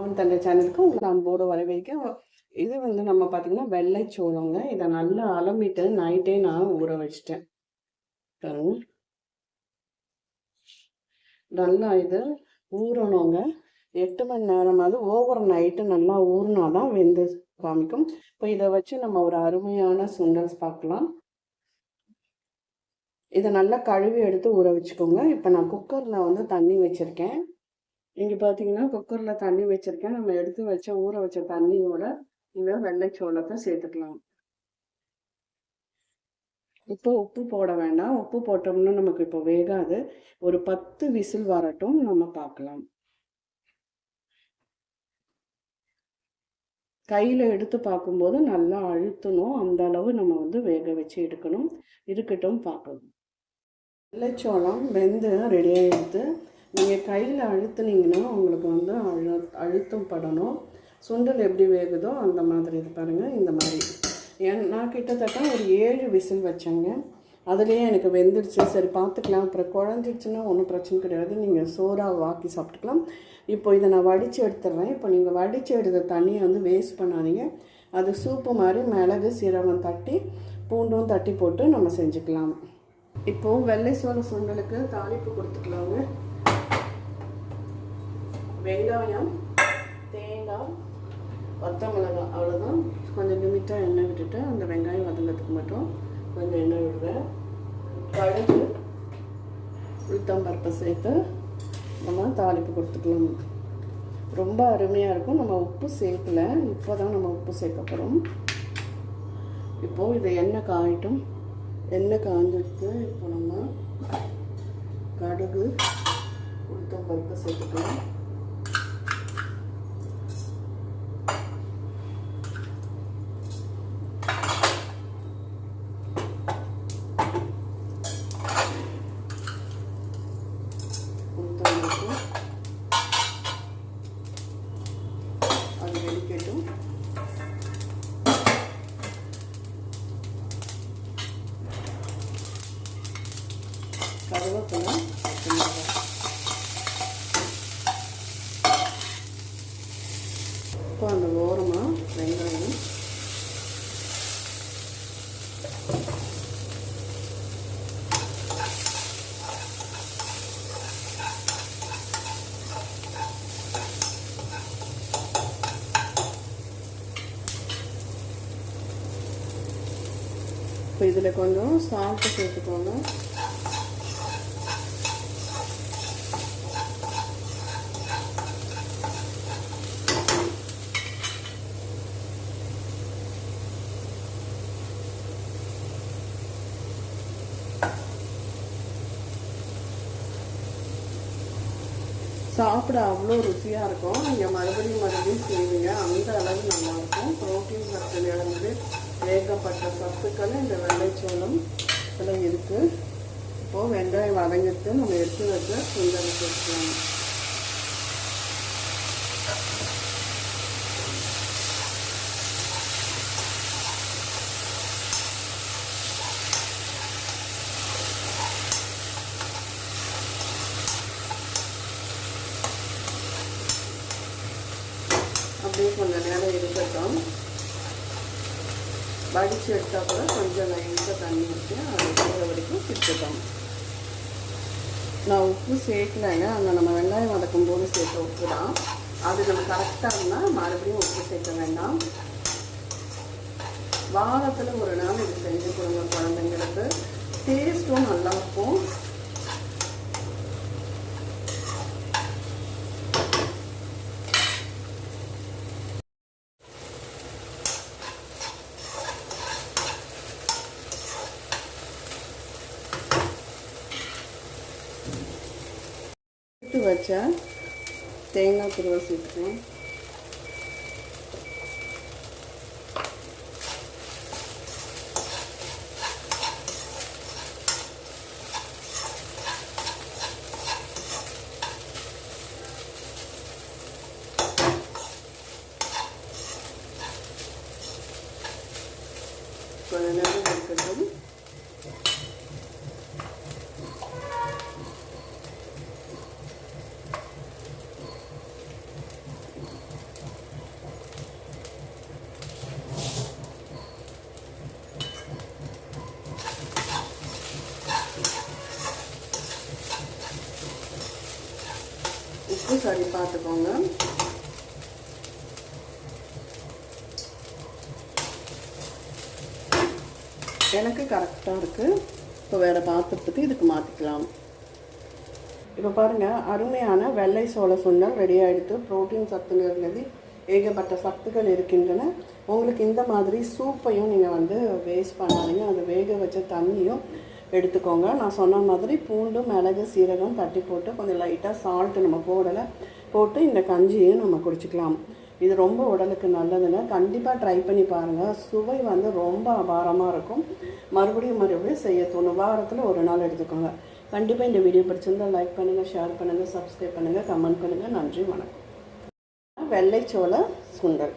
அவன் தந்தை சேனலுக்கு உங்களை அன்போடு வரவேற்க இது வந்து நம்ம பார்த்தீங்கன்னா வெள்ளை சோளங்க. இதை நல்லா அலம்பிட்டு நைட்டே நான் ஊற வச்சிட்டேன். நல்லா இது ஊறணுங்க. எட்டு மணி நேரமாவது ஓவர் நைட்டு நல்லா ஊறினா தான் வெந்து காமிக்கும். இப்போ இதை வச்சு நம்ம ஒரு அருமையான சுண்டல்ஸ் பார்க்கலாம். இதை நல்லா கழுவி எடுத்து ஊற வச்சுக்கோங்க. இப்போ நான் குக்கரில் வந்து தண்ணி வச்சுருக்கேன். இங்கே பார்த்தீங்கன்னா குக்கரில் தண்ணி வச்சுருக்கேன். நம்ம எடுத்து வச்ச ஊற வச்ச தண்ணியோட இந்த வெள்ளை சோளத்தை சேர்த்துக்கலாம். இப்போ உப்பு போட வேண்டாம். உப்பு போட்டோம்னா நமக்கு இப்போ வேகாது. ஒரு பத்து விசில் வரட்டும். நம்ம பார்க்கலாம் கையில் எடுத்து பார்க்கும்போது நல்லா அழுத்தணும். அந்த அளவு நம்ம வந்து வேக வச்சு எடுக்கணும். இருக்கட்டும் பார்க்கணும் வெள்ளைச்சோளம் வெந்து ரெடி ஆகிடுது கையில் அழுத்துனீங்கன்னா உங்களுக்கு வந்து அழு அழுத்தம் படணும். சுண்டல் எப்படி வேகுதோ அந்த மாதிரி இது பாருங்கள் இந்த மாதிரி. ஏன் நான் கிட்டத்தட்ட ஒரு ஏழு விசில் வச்சேங்க. அதுலேயே எனக்கு வெந்துடுச்சு. சரி பார்த்துக்கலாம். அப்புறம் குழஞ்சிடுச்சுன்னா ஒன்றும் பிரச்சனை கிடையாது. நீங்கள் சோறாக வாக்கி சாப்பிட்டுக்கலாம். இப்போ இதை நான் வடித்து எடுத்துடுறேன். இப்போ நீங்கள் வடித்து எடுத்த தண்ணியை வந்து வேஸ்ட் பண்ணாதீங்க. அது சூப்பு மாதிரி மிளகு சீரகம் தட்டி பூண்டும் தட்டி போட்டு நம்ம செஞ்சுக்கலாம். இப்போது வெள்ளை சோள சுண்டலுக்கு தாளிப்பு கொடுத்துக்கலாங்க. வெங்காயம் தேங்காய் ஒத்த மிளகாய் அவ்வளோதான் கொஞ்சம் லிமிட்டாக எண்ணெய் விட்டுட்டு அந்த வெங்காயம் வதங்கிறதுக்கு மட்டும் கொஞ்சம் எண்ணெய் விடுவேன் கடுகு உளுத்தம்பருப்பை சேர்த்து நம்ம தாளிப்பு கொடுத்துக்கலாம். ரொம்ப அருமையாக இருக்கும். நம்ம உப்பு சேர்க்கல. இப்போ தான் நம்ம உப்பு சேர்க்க போகிறோம் இப்போது இது எண்ணெய் காயட்டும். எண்ணெய் காஞ்சிருக்கு. இப்போ நம்ம கடுகு உளுத்தம்பருப்பை சேர்த்துக்கலாம். கருவேப்பிலை பச்சை மிளகாய் இப்போ அந்த ஓரமாக வெங்காயம். இப்போ இதில் கொஞ்சம் சால்ட்டு சேர்த்துக்கோங்க. சாப்பிட அவ்வளோ ருசியாக இருக்கும். நீங்கள் மறுபடியும் மறுபடியும் செய்வீங்க. அந்த அளவு நல்லாயிருக்கும் ப்ரோட்டீன் சத்து இழந்து ஏகப்பட்ட சத்துக்கள் இந்த வெள்ளைச்சோளம் இதில் இருக்குது இப்போது வெங்காயம் வதங்கிட்டு நம்ம எடுத்து வச்ச சுண்டல் சேர்த்துக்கலாம் இருக்கட்டும் வடித்து எடுத்தால் கூட கொஞ்சம் லைட்டாக தண்ணி ஊற்றி அது போகிற வரைக்கும் சிரிச்சிட்டோம் நான் உப்பு சேர்க்கலைங்க. அங்கே நம்ம வெங்காயம் வதக்கும் போது சேர்த்த உப்பு தான். அது நம்ம கரெக்டாக இருந்தால் மறுபடியும் உப்பு சேர்க்க வேண்டாம். வாரத்தில் ஒரு நாள் இது செஞ்சு கொடுங்க குழந்தைங்களுக்கு. டேஸ்ட்டும் நல்லா எடுத்து வச்ச தேங்காய் துருவல் சேர்த்துக்கலாம் கொஞ்ச நேரம் சரி பார்த்துக்கோங்க. எனக்கு கரெக்டாக இருக்குது இப்போ வேறு பாத்திரத்துக்கு இதுக்கு மாற்றிக்கலாம் இப்போ பாருங்கள் அருமையான வெள்ளை சோள சுண்டல் ரெடி ஆகிடுத்து ப்ரோட்டீன் சத்து நிறைந்தது ஏகப்பட்ட சத்துக்கள் இருக்கின்றன. உங்களுக்கு இந்த மாதிரி சூப்பையும் நீங்கள் வந்து வேஸ்ட் பண்ணாதீங்க. அது வேக வச்ச தண்ணியும் எடுத்துக்கோங்க. நான் சொன்ன மாதிரி பூண்டு மிளகு சீரகம் தட்டி போட்டு கொஞ்சம் லைட்டாக சால்ட்டு நம்ம போடலை. போட்டு இந்த கஞ்சியும் நம்ம குடிச்சிக்கலாம். இது ரொம்ப உடலுக்கு நல்லதுங்க. கண்டிப்பாக ட்ரை பண்ணி பாருங்கள் சுவை வந்து ரொம்ப அபாரமாக இருக்கும். மறுபடியும் மறுபடியும் செய்ய தோணும். வாரத்தில் ஒரு நாள் எடுத்துக்கோங்க. கண்டிப்பாக இந்த வீடியோ பிடிச்சிருந்தால் லைக் பண்ணுங்கள் ஷேர் பண்ணுங்கள் சப்ஸ்கிரைப் பண்ணுங்கள் கமெண்ட் பண்ணுங்கள் நன்றி வணக்கம். வெள்ளைச்சோள சுண்டல்.